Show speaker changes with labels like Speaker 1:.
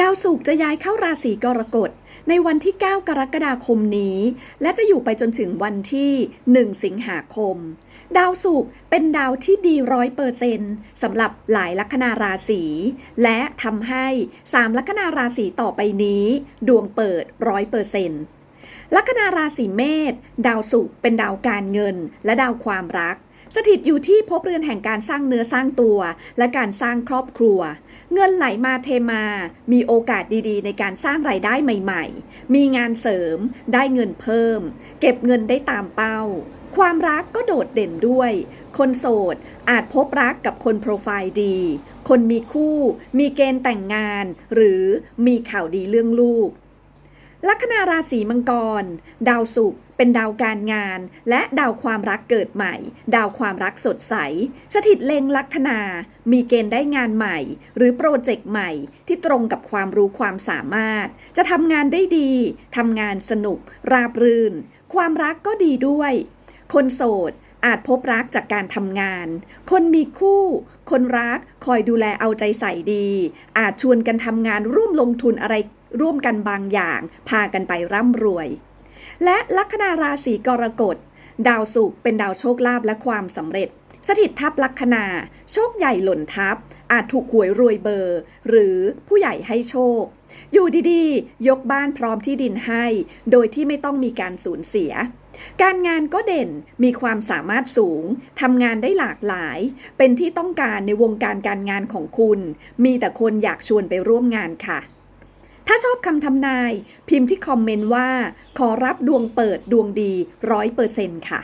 Speaker 1: ดาวศุกร์จะย้ายเข้าราศีกรกฎในวันที่ 9 กรกฎาคมนี้ และจะอยู่ไปจนถึงวันที่ 1 สิงหาคม ดาวศุกร์เป็นดาวที่ดีร้อยเปอร์เซนสำหรับหลายลัคนาราศี และทำให้ 3 ลัคนาราศีต่อไปนี้ ดวงเปิดร้อยเปอร์เซนลัคนาราศีเมษดาวศุกร์เป็นดาวการเงินและดาวความรัก สถิตอยู่ที่ภพเรือนแห่งการสร้างเนื้อสร้างตัว และการสร้างครอบครัว เงินไหลมาเทมา มีโอกาสดีๆ ในการสร้างรายได้ใหม่ๆ มีงานเสริม ได้เงินเพิ่ม เก็บเงินได้ตามเป้า ความรักก็โดดเด่นด้วย คนโสดอาจพบรักกับคนโปรไฟล์ดี คนมีคู่ มีเกณฑ์แต่งงาน หรือมีข่าวดีเรื่องลูก ลัคนาราศีมังกร ดาวศุกร์เป็นดาวการงาน และดาวความรักเกิดใหม่ ดาวความรักสดใส สถิตเล็งลัคนา มีเกณฑ์ได้งานใหม่ หรือโปรเจกต์ใหม่ที่ตรงกับความรู้ความสามารถ จะทำงานได้ดีทำงานสนุก ราบรื่น ความรักก็ดีด้วย คนโสดอาจพบรักจากการทำงาน คนมีคู่ คนรักคอยดูแลเอาใจใส่ดี อาจชวนกันทำงานร่วมลงทุนอะไร ร่วมกันบางอย่าง พากันไปร่ำรวย และลัคนาราศีกรกฎ ดาวศุกร์เป็นดาวโชคลาภและความสำเร็จ สถิตทับลัคนา โชคใหญ่หล่นทับ อาจถูกหวยรวยเบอร์ หรือผู้ใหญ่ให้โชค อยู่ดีๆ ยกบ้านพร้อมที่ดินให้ โดยที่ไม่ต้องมีการสูญเสียการงานก็เด่น มีความสามารถสูง ทำงานได้หลากหลาย เป็นที่ต้องการในวงการการงานของคุณ มีแต่คนอยากชวนไปร่วมงานค่ะ ถ้าชอบคำทำนาย พิมพ์ที่คอมเมนต์ว่า ขอรับดวงเปิดดวงดีร้อยเปอร์เซ็นต์ค่ะ